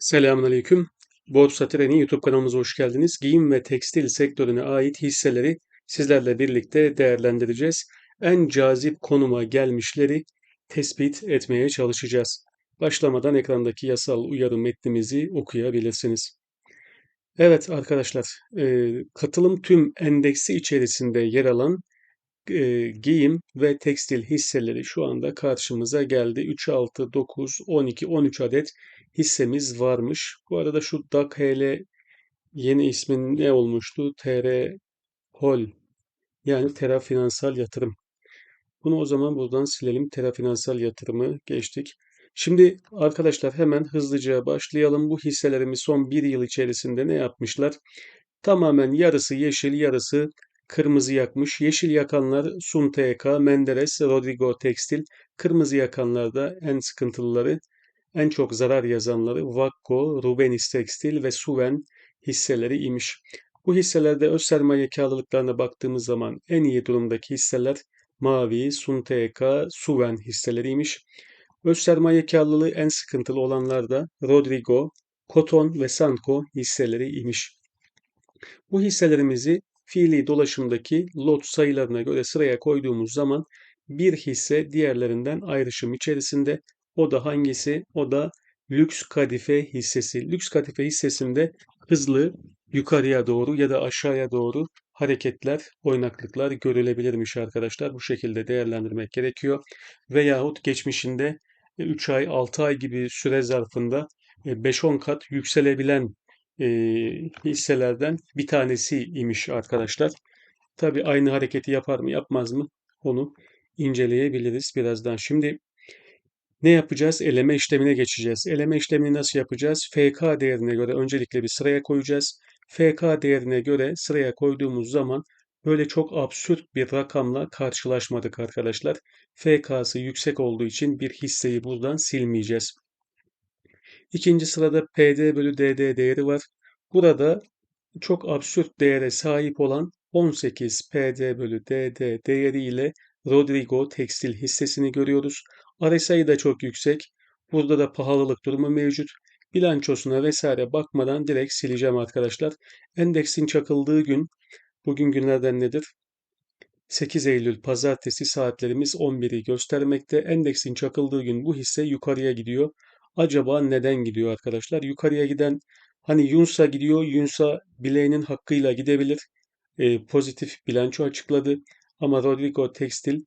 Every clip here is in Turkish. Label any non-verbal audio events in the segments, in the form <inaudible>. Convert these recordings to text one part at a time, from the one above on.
Selamünaleyküm. Borsa Treni YouTube kanalımıza hoş geldiniz. Giyim ve tekstil sektörüne ait hisseleri sizlerle birlikte değerlendireceğiz. En cazip konuma gelmişleri tespit etmeye çalışacağız. Başlamadan ekrandaki yasal uyarı metnimizi okuyabilirsiniz. Evet arkadaşlar, e, katılım tüm endeksi içerisinde yer alan e, giyim ve tekstil hisseleri şu anda karşımıza geldi. 3, 6, 9, 12, 13 adet hissemiz varmış. Bu arada şu DAK HL yeni ismin ne olmuştu? TR Hol yani Tera Finansal Yatırım. Bunu o zaman buradan silelim. Tera Finansal Yatırımı geçtik. Şimdi arkadaşlar hemen hızlıca başlayalım. Bu hisselerimiz son bir yıl içerisinde ne yapmışlar? Tamamen yarısı yeşil, yarısı kırmızı yakmış. Yeşil yakanlar Sun TK, Menderes, Rodrigo Tekstil. Kırmızı yakanlar da en sıkıntılıları, en çok zarar yazanları Vakko, Rubenis Tekstil ve Suven hisseleri imiş. Bu hisselerde öz sermaye karlılıklarına baktığımız zaman en iyi durumdaki hisseler Mavi, Sun TK, Suven hisseleriymiş. Öz sermaye karlılığı en sıkıntılı olanlar da Rodrigo, Koton ve Sanko hisseleri imiş. Bu hisselerimizi fiili dolaşımdaki lot sayılarına göre sıraya koyduğumuz zaman bir hisse diğerlerinden ayrışım içerisinde. O da hangisi? O da lüks kadife hissesi. Lüks kadife hissesinde hızlı yukarıya doğru ya da aşağıya doğru hareketler, oynaklıklar görülebilirmiş arkadaşlar. Bu şekilde değerlendirmek gerekiyor. Veyahut geçmişinde 3 ay, 6 ay gibi süre zarfında 5-10 kat yükselebilen e, hisselerden bir tanesi imiş arkadaşlar. Tabi aynı hareketi yapar mı yapmaz mı onu inceleyebiliriz birazdan. Şimdi ne yapacağız? Eleme işlemine geçeceğiz. Eleme işlemini nasıl yapacağız? FK değerine göre öncelikle bir sıraya koyacağız. FK değerine göre sıraya koyduğumuz zaman böyle çok absürt bir rakamla karşılaşmadık arkadaşlar. FK'sı yüksek olduğu için bir hisseyi buradan silmeyeceğiz. İkinci sırada PD bölü DD değeri var. Burada çok absürt değere sahip olan 18 PD bölü DD değeri ile Rodrigo tekstil hissesini görüyoruz. RSI da çok yüksek. Burada da pahalılık durumu mevcut. Bilançosuna vesaire bakmadan direkt sileceğim arkadaşlar. Endeksin çakıldığı gün, bugün günlerden nedir? 8 Eylül pazartesi saatlerimiz 11'i göstermekte. Endeksin çakıldığı gün bu hisse yukarıya gidiyor. Acaba neden gidiyor arkadaşlar? Yukarıya giden hani Yunsa gidiyor. Yunsa bileğinin hakkıyla gidebilir. E, pozitif bilanço açıkladı. Ama Rodrigo Tekstil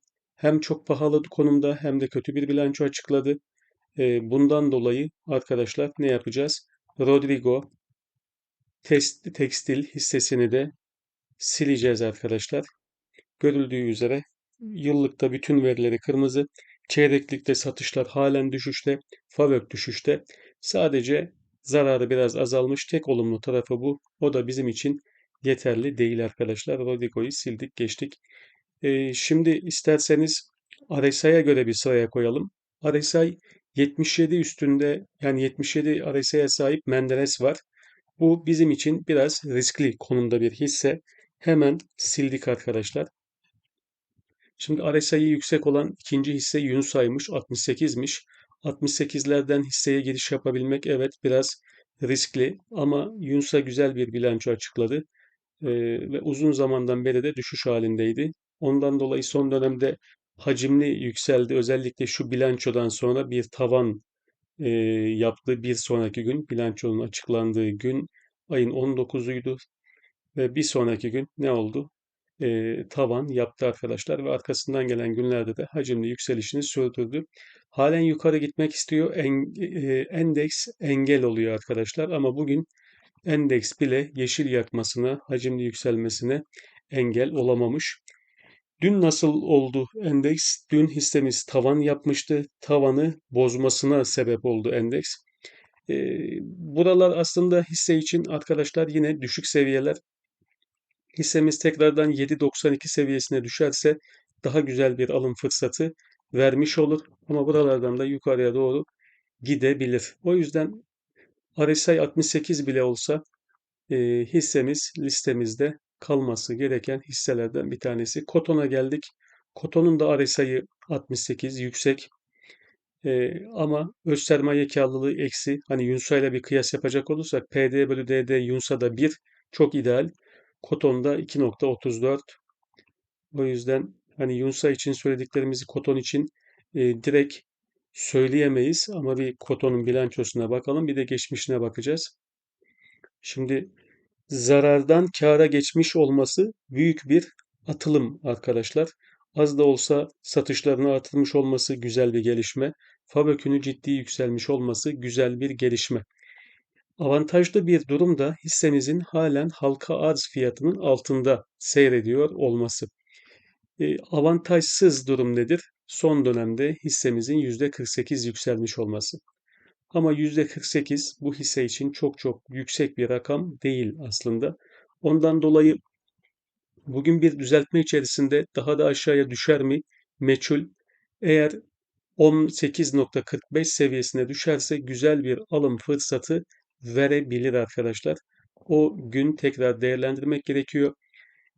hem çok pahalı konumda hem de kötü bir bilanço açıkladı. E, bundan dolayı arkadaşlar ne yapacağız? Rodrigo Tekstil hissesini de sileceğiz arkadaşlar. Görüldüğü üzere yıllıkta bütün verileri kırmızı, çeyreklikte satışlar halen düşüşte, FAVÖK düşüşte. Sadece zararı biraz azalmış. Tek olumlu tarafı bu. O da bizim için yeterli değil arkadaşlar. Rodrigo'yu sildik geçtik. Şimdi isterseniz RSI'ye göre bir sıraya koyalım. RSI 77 üstünde yani 77 RSI'ye sahip Menderes var. Bu bizim için biraz riskli konumda bir hisse. Hemen sildik arkadaşlar. Şimdi RSI'yi yüksek olan ikinci hisse Yunsa'ymış 68'miş. 68'lerden hisseye giriş yapabilmek evet biraz riskli ama Yunsa güzel bir bilanço açıkladı ee, ve uzun zamandan beri de düşüş halindeydi. Ondan dolayı son dönemde hacimli yükseldi. Özellikle şu bilançodan sonra bir tavan e, yaptı. Bir sonraki gün bilançonun açıklandığı gün ayın 19'uydu ve bir sonraki gün ne oldu? e, tavan yaptı arkadaşlar ve arkasından gelen günlerde de hacimli yükselişini sürdürdü. Halen yukarı gitmek istiyor. En, e, endeks engel oluyor arkadaşlar ama bugün endeks bile yeşil yakmasına, hacimli yükselmesine engel olamamış. Dün nasıl oldu endeks? Dün hissemiz tavan yapmıştı. Tavanı bozmasına sebep oldu endeks. E, buralar aslında hisse için arkadaşlar yine düşük seviyeler. Hissemiz tekrardan 7.92 seviyesine düşerse daha güzel bir alım fırsatı vermiş olur. Ama buralardan da yukarıya doğru gidebilir. O yüzden RSI 68 bile olsa e, hissemiz listemizde kalması gereken hisselerden bir tanesi. Koton'a geldik. Koton'un da RSI'yi 68 yüksek. Ee, ama öz sermaye karlılığı eksi. Hani Yunsa ile bir kıyas yapacak olursak PD bölü DD Yunsa'da bir çok ideal. Koton'da 2.34. O yüzden hani Yunsa için söylediklerimizi Koton için e, direkt söyleyemeyiz ama bir Koton'un bilançosuna bakalım bir de geçmişine bakacağız. Şimdi zarardan kâra geçmiş olması büyük bir atılım arkadaşlar. Az da olsa satışlarına artırmış olması güzel bir gelişme. Fabökünü ciddi yükselmiş olması güzel bir gelişme. Avantajlı bir durum da hissemizin halen halka arz fiyatının altında seyrediyor olması. E, avantajsız durum nedir? Son dönemde hissemizin %48 yükselmiş olması. Ama %48 bu hisse için çok çok yüksek bir rakam değil aslında. Ondan dolayı bugün bir düzeltme içerisinde daha da aşağıya düşer mi? Meçhul. Eğer 18.45 seviyesine düşerse güzel bir alım fırsatı verebilir arkadaşlar. O gün tekrar değerlendirmek gerekiyor.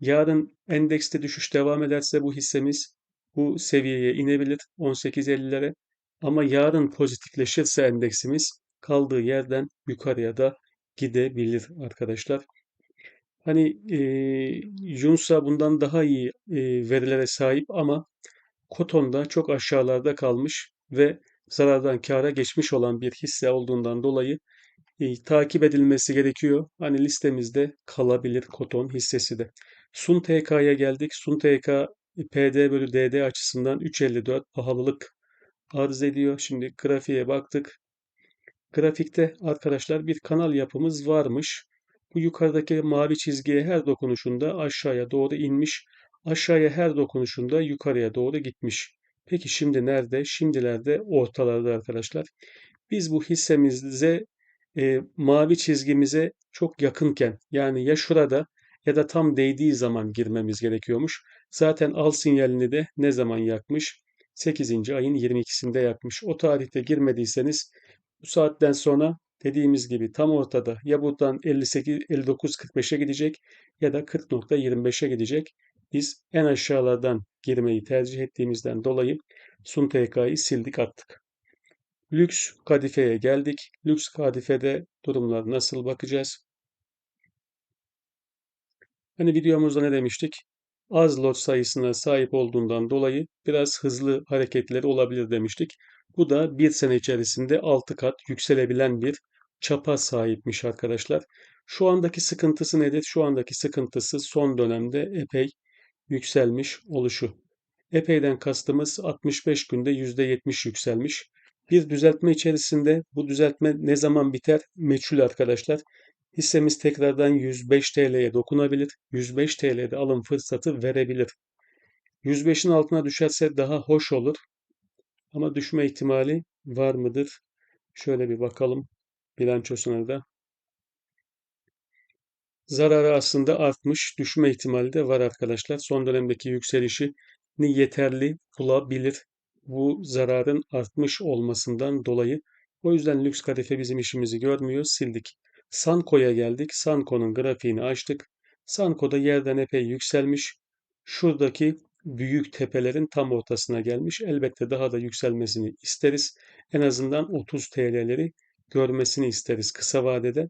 Yarın endekste düşüş devam ederse bu hissemiz bu seviyeye inebilir 18.50'lere. Ama yarın pozitifleşirse endeksimiz kaldığı yerden yukarıya da gidebilir arkadaşlar. Hani e, Junsa bundan daha iyi e, verilere sahip ama Koton'da çok aşağılarda kalmış ve zarardan kâra geçmiş olan bir hisse olduğundan dolayı e, takip edilmesi gerekiyor. Hani listemizde kalabilir Koton hissesi de. Sun TK'ya geldik. Sun TK PD bölü DD açısından 3.54 pahalılık arz ediyor. Şimdi grafiğe baktık. Grafikte arkadaşlar bir kanal yapımız varmış. Bu yukarıdaki mavi çizgiye her dokunuşunda aşağıya doğru inmiş. Aşağıya her dokunuşunda yukarıya doğru gitmiş. Peki şimdi nerede? Şimdilerde ortalarda arkadaşlar. Biz bu hissemize e, mavi çizgimize çok yakınken yani ya şurada ya da tam değdiği zaman girmemiz gerekiyormuş. Zaten al sinyalini de ne zaman yakmış? 8. ayın 22'sinde yakmış. O tarihte girmediyseniz bu saatten sonra dediğimiz gibi tam ortada ya buradan 58 59.45'e gidecek ya da 40.25'e gidecek. Biz en aşağılardan girmeyi tercih ettiğimizden dolayı Sun TK'yı sildik attık. Lüks kadifeye geldik. Lüks kadifede durumlar nasıl bakacağız? Hani videomuzda ne demiştik? Az lot sayısına sahip olduğundan dolayı biraz hızlı hareketleri olabilir demiştik. Bu da bir sene içerisinde 6 kat yükselebilen bir çapa sahipmiş arkadaşlar. Şu andaki sıkıntısı nedir? Şu andaki sıkıntısı son dönemde epey yükselmiş oluşu. Epeyden kastımız 65 günde %70 yükselmiş. Bir düzeltme içerisinde bu düzeltme ne zaman biter? Meçhul arkadaşlar. Hissemiz tekrardan 105 TL'ye dokunabilir. 105 TL'de alım fırsatı verebilir. 105'in altına düşerse daha hoş olur. Ama düşme ihtimali var mıdır? Şöyle bir bakalım bilançosuna da. Zararı aslında artmış. Düşme ihtimali de var arkadaşlar. Son dönemdeki yükselişi yeterli bulabilir bu zararın artmış olmasından dolayı. O yüzden lüks kadife bizim işimizi görmüyor, sildik. Sanko'ya geldik. Sanko'nun grafiğini açtık. Sanko'da yerden epey yükselmiş. Şuradaki büyük tepelerin tam ortasına gelmiş. Elbette daha da yükselmesini isteriz. En azından 30 TL'leri görmesini isteriz kısa vadede.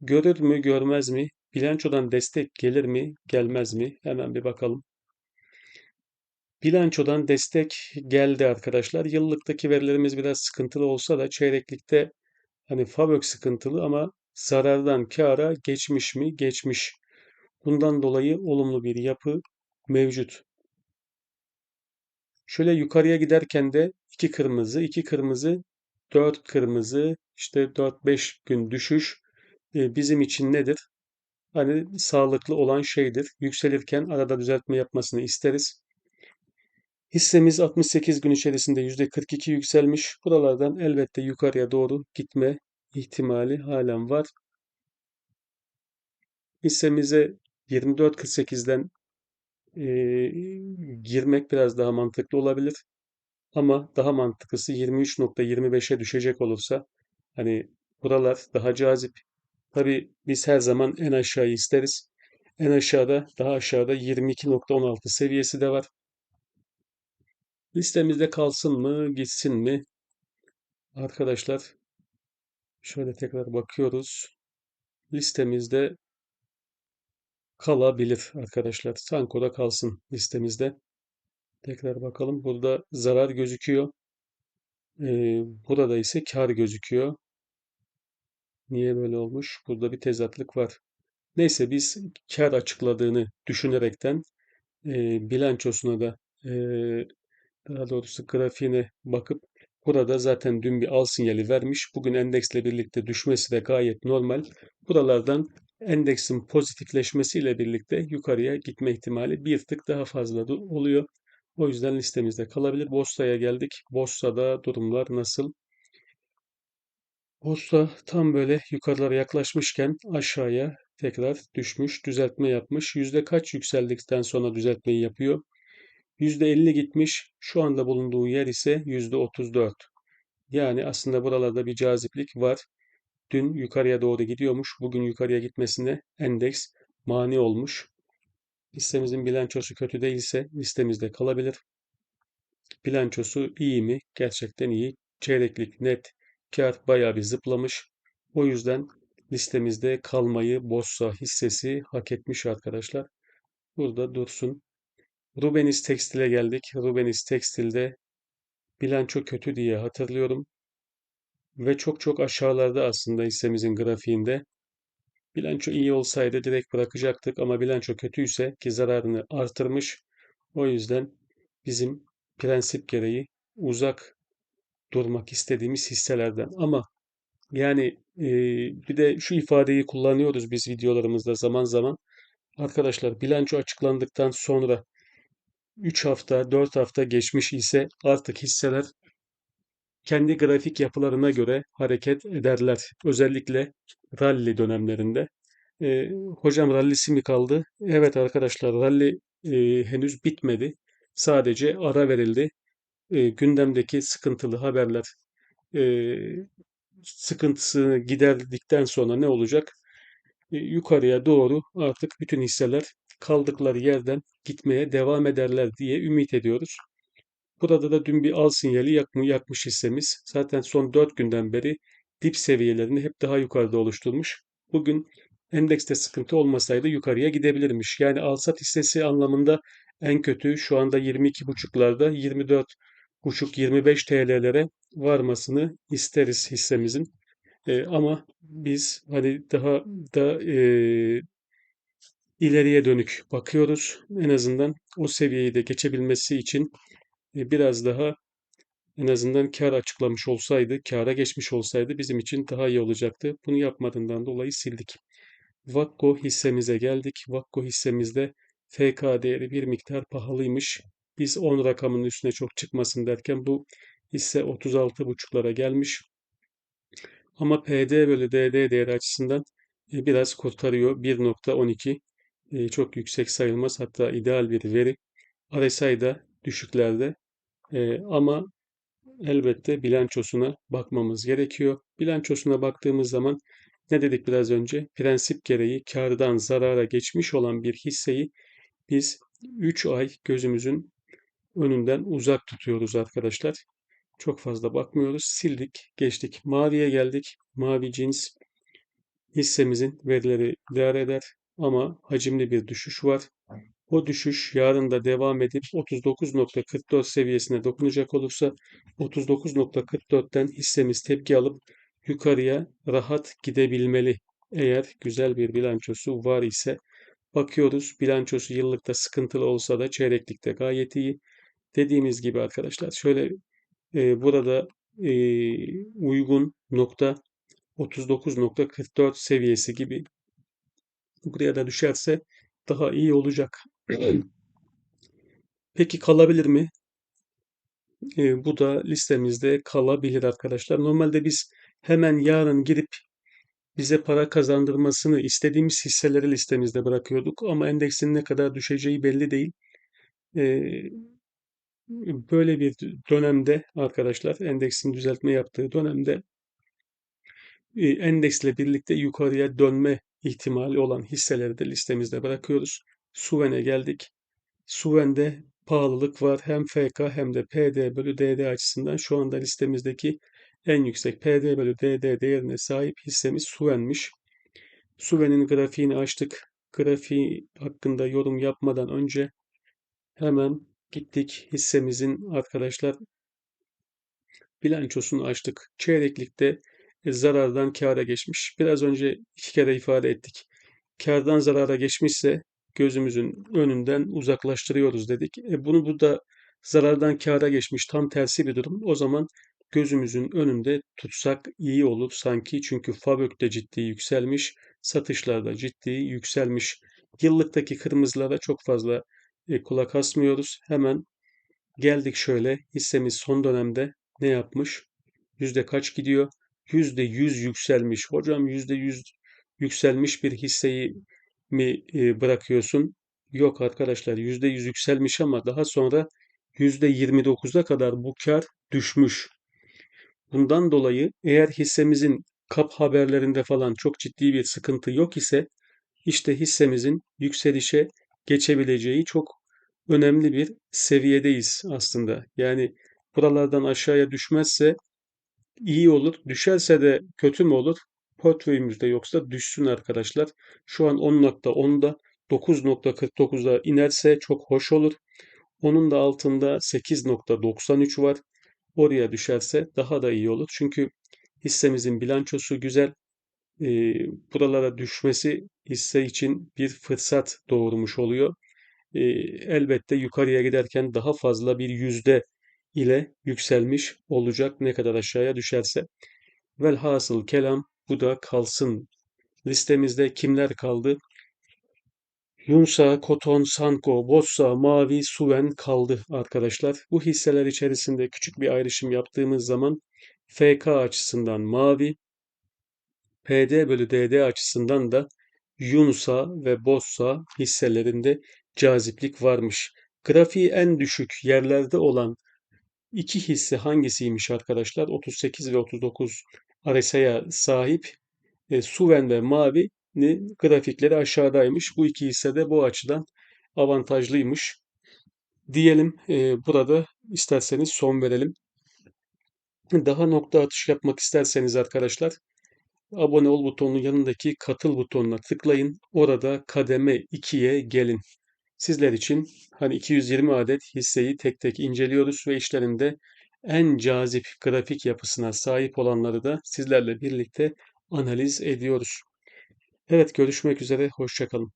Görür mü, görmez mi? Bilançodan destek gelir mi, gelmez mi? Hemen bir bakalım. Bilançodan destek geldi arkadaşlar. Yıllıktaki verilerimiz biraz sıkıntılı olsa da çeyreklikte hani FAVÖK sıkıntılı ama zarardan kâra geçmiş mi? Geçmiş. Bundan dolayı olumlu bir yapı mevcut. Şöyle yukarıya giderken de iki kırmızı, iki kırmızı, dört kırmızı, işte dört beş gün düşüş e, bizim için nedir? Hani sağlıklı olan şeydir. Yükselirken arada düzeltme yapmasını isteriz. Hissemiz 68 gün içerisinde %42 yükselmiş. Buralardan elbette yukarıya doğru gitme ihtimali halen var. Hissemize 24.48'den e, girmek biraz daha mantıklı olabilir. Ama daha mantıklısı 23.25'e düşecek olursa hani buralar daha cazip. Tabi biz her zaman en aşağıyı isteriz. En aşağıda daha aşağıda 22.16 seviyesi de var. Listemizde kalsın mı, gitsin mi? arkadaşlar şöyle tekrar bakıyoruz. Listemizde kalabilir arkadaşlar. Sanko'da kalsın listemizde. Tekrar bakalım. Burada zarar gözüküyor. Ee, burada ise kar gözüküyor. Niye böyle olmuş? Burada bir tezatlık var. Neyse biz kar açıkladığını düşünerekten e, bilançosuna da e, daha doğrusu grafiğine bakıp burada zaten dün bir al sinyali vermiş. Bugün endeksle birlikte düşmesi de gayet normal. Buralardan endeksin pozitifleşmesiyle birlikte yukarıya gitme ihtimali bir tık daha fazla oluyor. O yüzden listemizde kalabilir. Borsaya geldik. Borsada durumlar nasıl? Borsa tam böyle yukarılara yaklaşmışken aşağıya tekrar düşmüş, düzeltme yapmış. Yüzde kaç yükseldikten sonra düzeltmeyi yapıyor? Yüzde 50 gitmiş. Şu anda bulunduğu yer ise yüzde 34. Yani aslında buralarda bir caziplik var. Dün yukarıya doğru gidiyormuş. Bugün yukarıya gitmesine endeks mani olmuş. Listemizin bilançosu kötü değilse listemizde kalabilir. Bilançosu iyi mi? Gerçekten iyi. Çeyreklik net kar bayağı bir zıplamış. O yüzden listemizde kalmayı Bossa hissesi hak etmiş arkadaşlar. Burada dursun. Rubenis Tekstil'e geldik. Rubenis Tekstil'de bilanço kötü diye hatırlıyorum. Ve çok çok aşağılarda aslında hissemizin grafiğinde. Bilanço iyi olsaydı direkt bırakacaktık ama bilanço kötüyse ki zararını artırmış. O yüzden bizim prensip gereği uzak durmak istediğimiz hisselerden. Ama yani e, bir de şu ifadeyi kullanıyoruz biz videolarımızda zaman zaman. Arkadaşlar bilanço açıklandıktan sonra 3 hafta, 4 hafta geçmiş ise artık hisseler kendi grafik yapılarına göre hareket ederler. Özellikle rally dönemlerinde. E, hocam rallisi mi kaldı? Evet arkadaşlar rally e, henüz bitmedi. Sadece ara verildi. E, gündemdeki sıkıntılı haberler e, sıkıntısını giderdikten sonra ne olacak? E, yukarıya doğru artık bütün hisseler kaldıkları yerden gitmeye devam ederler diye ümit ediyoruz. Burada da dün bir al sinyali yakmış, yakmış hissemiz. Zaten son 4 günden beri dip seviyelerini hep daha yukarıda oluşturmuş. Bugün endekste sıkıntı olmasaydı yukarıya gidebilirmiş. Yani alsat hissesi anlamında en kötü şu anda 22.5'larda 24.5-25 TL'lere varmasını isteriz hissemizin. E, ama biz hani daha da e, ileriye dönük bakıyoruz. En azından o seviyeyi de geçebilmesi için e, biraz daha en azından kar açıklamış olsaydı, kara geçmiş olsaydı bizim için daha iyi olacaktı. Bunu yapmadığından dolayı sildik. Vakko hissemize geldik. Vakko hissemizde FK değeri bir miktar pahalıymış. Biz 10 rakamının üstüne çok çıkmasın derken bu hisse 36,5'lara gelmiş. Ama PD bölü DD değeri açısından e, biraz kurtarıyor. 1.12 e, çok yüksek sayılmaz. Hatta ideal bir veri. RSI da düşüklerde. E, ama elbette bilançosuna bakmamız gerekiyor. Bilançosuna baktığımız zaman ne dedik biraz önce? Prensip gereği kardan zarara geçmiş olan bir hisseyi biz 3 ay gözümüzün önünden uzak tutuyoruz arkadaşlar. Çok fazla bakmıyoruz. Sildik, geçtik. Maviye geldik. Mavi cins hissemizin verileri idare eder ama hacimli bir düşüş var. O düşüş yarın da devam edip 39.44 seviyesine dokunacak olursa 39.44'ten hissemiz tepki alıp yukarıya rahat gidebilmeli. Eğer güzel bir bilançosu var ise bakıyoruz. Bilançosu yıllıkta sıkıntılı olsa da çeyreklikte gayet iyi. Dediğimiz gibi arkadaşlar şöyle e, burada e, uygun nokta 39.44 seviyesi gibi buraya da düşerse daha iyi olacak. <clears throat> Peki kalabilir mi? E, bu da listemizde kalabilir arkadaşlar. Normalde biz hemen yarın girip bize para kazandırmasını istediğimiz hisseleri listemizde bırakıyorduk ama endeksin ne kadar düşeceği belli değil. E, böyle bir dönemde arkadaşlar endeksin düzeltme yaptığı dönemde e, endeksle birlikte yukarıya dönme ihtimali olan hisseleri de listemizde bırakıyoruz. Suven'e geldik. Suven'de pahalılık var. Hem FK hem de PD bölü DD açısından şu anda listemizdeki en yüksek PD bölü DD değerine sahip hissemiz Suven'miş. Suven'in grafiğini açtık. Grafiği hakkında yorum yapmadan önce hemen gittik hissemizin arkadaşlar bilançosunu açtık. Çeyreklikte zarardan kâra geçmiş. Biraz önce iki kere ifade ettik. Kârdan zarara geçmişse gözümüzün önünden uzaklaştırıyoruz dedik. E bunu bu da zarardan kâra geçmiş tam tersi bir durum. O zaman gözümüzün önünde tutsak iyi olur sanki. Çünkü Fabök'te ciddi yükselmiş, satışlarda ciddi yükselmiş. Yıllıktaki kırmızılara çok fazla e, kulak asmıyoruz. Hemen geldik şöyle hissemiz son dönemde ne yapmış? Yüzde kaç gidiyor? Yüzde yüz yükselmiş. Hocam yüzde yüz yükselmiş bir hisseyi mi e, bırakıyorsun? Yok arkadaşlar yüzde yüz yükselmiş ama daha sonra yüzde yirmi dokuza kadar bu kar düşmüş. Bundan dolayı eğer hissemizin kap haberlerinde falan çok ciddi bir sıkıntı yok ise işte hissemizin yükselişe geçebileceği çok önemli bir seviyedeyiz aslında. Yani buralardan aşağıya düşmezse iyi olur. Düşerse de kötü mü olur? Portföyümüzde yoksa düşsün arkadaşlar. Şu an 10.10'da 9.49'a inerse çok hoş olur. Onun da altında 8.93 var. Oraya düşerse daha da iyi olur. Çünkü hissemizin bilançosu güzel. E, buralara düşmesi hisse için bir fırsat doğurmuş oluyor. E, elbette yukarıya giderken daha fazla bir yüzde ile yükselmiş olacak ne kadar aşağıya düşerse. Velhasıl kelam bu da kalsın. Listemizde kimler kaldı? Yunsa, Koton, Sanko, Bossa, Mavi, Suven kaldı arkadaşlar. Bu hisseler içerisinde küçük bir ayrışım yaptığımız zaman FK açısından Mavi, PD bölü DD açısından da Yunsa ve Bossa hisselerinde caziplik varmış. Grafiği en düşük yerlerde olan iki hisse hangisiymiş arkadaşlar? 38 ve 39 RSI'ye sahip e, Suven ve Mavi grafikleri aşağıdaymış. Bu iki hisse de bu açıdan avantajlıymış. Diyelim e, burada isterseniz son verelim. Daha nokta atış yapmak isterseniz arkadaşlar abone ol butonunun yanındaki katıl butonuna tıklayın. Orada kademe 2'ye gelin. Sizler için hani 220 adet hisseyi tek tek inceliyoruz ve işlerinde en cazip grafik yapısına sahip olanları da sizlerle birlikte analiz ediyoruz. Evet görüşmek üzere, hoşçakalın.